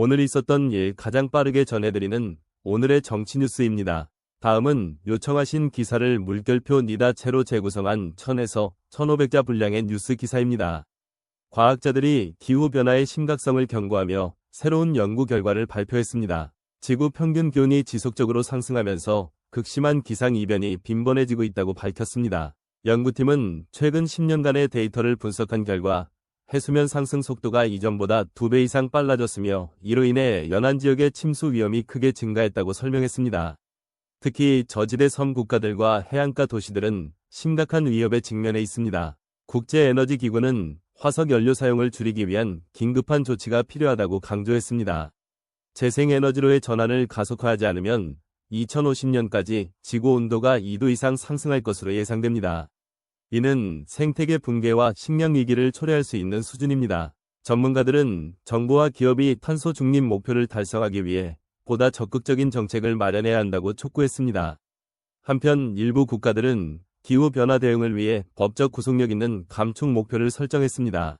오늘 있었던 일 가장 빠르게 전해드리는 오늘의 정치 뉴스입니다. 다음은 요청하신 기사를 물결표 니다채로 재구성한 1000에서 1500자 분량의 뉴스 기사입니다. 과학자들이 기후변화의 심각성을 경고하며 새로운 연구 결과를 발표했습니다. 지구 평균 기온이 지속적으로 상승하면서 극심한 기상이변이 빈번해지고 있다고 밝혔습니다. 연구팀은 최근 10년간의 데이터를 분석한 결과 해수면 상승 속도가 이전보다 2배 이상 빨라졌으며 이로 인해 연안 지역의 침수 위험이 크게 증가했다고 설명했습니다. 특히 저지대 섬 국가들과 해안가 도시들은 심각한 위협에 직면해 있습니다. 국제에너지기구는 화석 연료 사용을 줄이기 위한 긴급한 조치가 필요하다고 강조했습니다. 재생에너지로의 전환을 가속화하지 않으면 2050년까지 지구 온도가 2도 이상 상승할 것으로 예상됩니다. 이는 생태계 붕괴와 식량 위기를 초래할 수 있는 수준입니다. 전문가들은 정부와 기업이 탄소 중립 목표를 달성하기 위해 보다 적극적인 정책을 마련해야 한다고 촉구했습니다. 한편 일부 국가들은 기후변화 대응을 위해 법적 구속력 있는 감축 목표를 설정했습니다.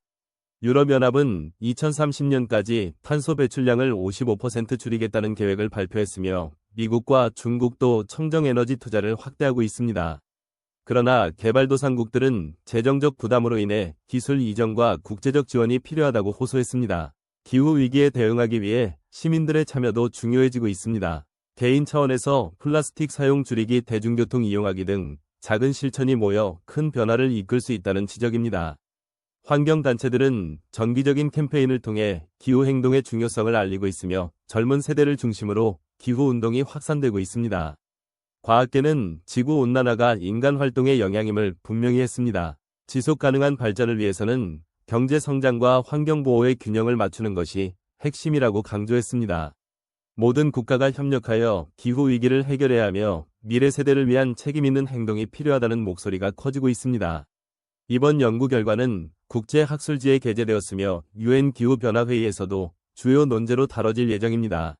유럽연합은 2030년까지 탄소 배출량을 55% 줄이겠다는 계획을 발표했으며 미국과 중국도 청정 에너지 투자를 확대하고 있습니다. 그러나 개발도상국들은 재정적 부담으로 인해 기술 이전과 국제적 지원이 필요하다고 호소했습니다. 기후위기에 대응하기 위해 시민들의 참여도 중요해지고 있습니다. 개인 차원에서 플라스틱 사용 줄이기 대중교통 이용하기 등 작은 실천이 모여 큰 변화를 이끌 수 있다는 지적입니다. 환경단체들은 정기적인 캠페인을 통해 기후행동의 중요성을 알리고 있으며 젊은 세대를 중심으로 기후운동이 확산되고 있습니다. 과학계는 지구 온난화가 인간 활동의 영향임을 분명히 했습니다. 지속 가능한 발전을 위해서는 경제 성장과 환경 보호의 균형을 맞추는 것이 핵심이라고 강조했습니다. 모든 국가가 협력하여 기후 위기를 해결해야 하며 미래 세대를 위한 책임 있는 행동이 필요하다는 목소리가 커지고 있습니다. 이번 연구 결과는 국제 학술지에 게재되었으며 유엔 기후 변화 회의에서도 주요 논제로 다뤄질 예정입니다.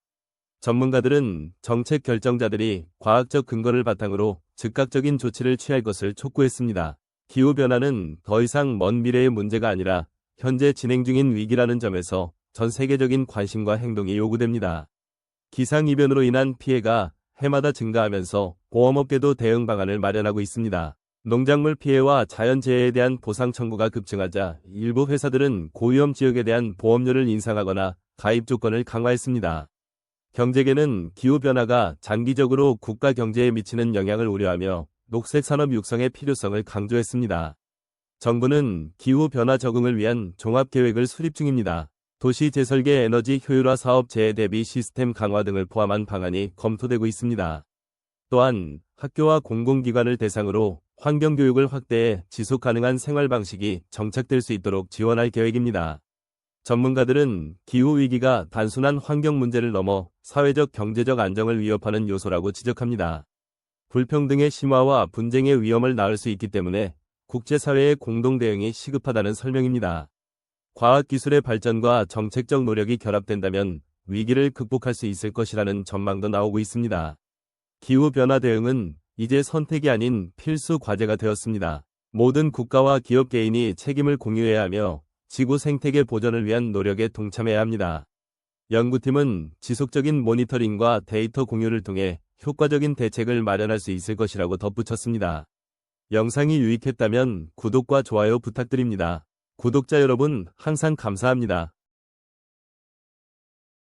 전문가들은 정책 결정자들이 과학적 근거를 바탕으로 즉각적인 조치를 취할 것을 촉구했습니다. 기후변화는 더 이상 먼 미래의 문제가 아니라 현재 진행 중인 위기라는 점에서 전 세계적인 관심과 행동이 요구됩니다. 기상이변으로 인한 피해가 해마다 증가하면서 보험업계도 대응 방안을 마련하고 있습니다. 농작물 피해와 자연재해에 대한 보상 청구가 급증하자 일부 회사들은 고위험 지역에 대한 보험료를 인상하거나 가입 조건을 강화했습니다. 경제계는 기후변화가 장기적으로 국가 경제에 미치는 영향을 우려하며 녹색 산업 육성의 필요성을 강조했습니다. 정부는 기후변화 적응을 위한 종합계획을 수립 중입니다. 도시 재설계 에너지 효율화 사업 재해 대비 시스템 강화 등을 포함한 방안이 검토되고 있습니다. 또한 학교와 공공기관을 대상으로 환경교육을 확대해 지속 가능한 생활 방식이 정착될 수 있도록 지원할 계획입니다. 전문가들은 기후위기가 단순한 환경 문제를 넘어 사회적 경제적 안정을 위협하는 요소라고 지적합니다. 불평등의 심화와 분쟁의 위험을 낳을 수 있기 때문에 국제사회의 공동 대응이 시급하다는 설명입니다. 과학기술의 발전과 정책적 노력이 결합된다면 위기를 극복할 수 있을 것이라는 전망도 나오고 있습니다. 기후변화 대응은 이제 선택이 아닌 필수 과제가 되었습니다. 모든 국가와 기업 개인이 책임을 공유해야 하며 지구 생태계 보전을 위한 노력에 동참해야 합니다. 연구팀은 지속적인 모니터링과 데이터 공유를 통해 효과적인 대책을 마련할 수 있을 것이라고 덧붙였습니다. 영상이 유익했다면 구독과 좋아요 부탁드립니다. 구독자 여러분 항상 감사합니다.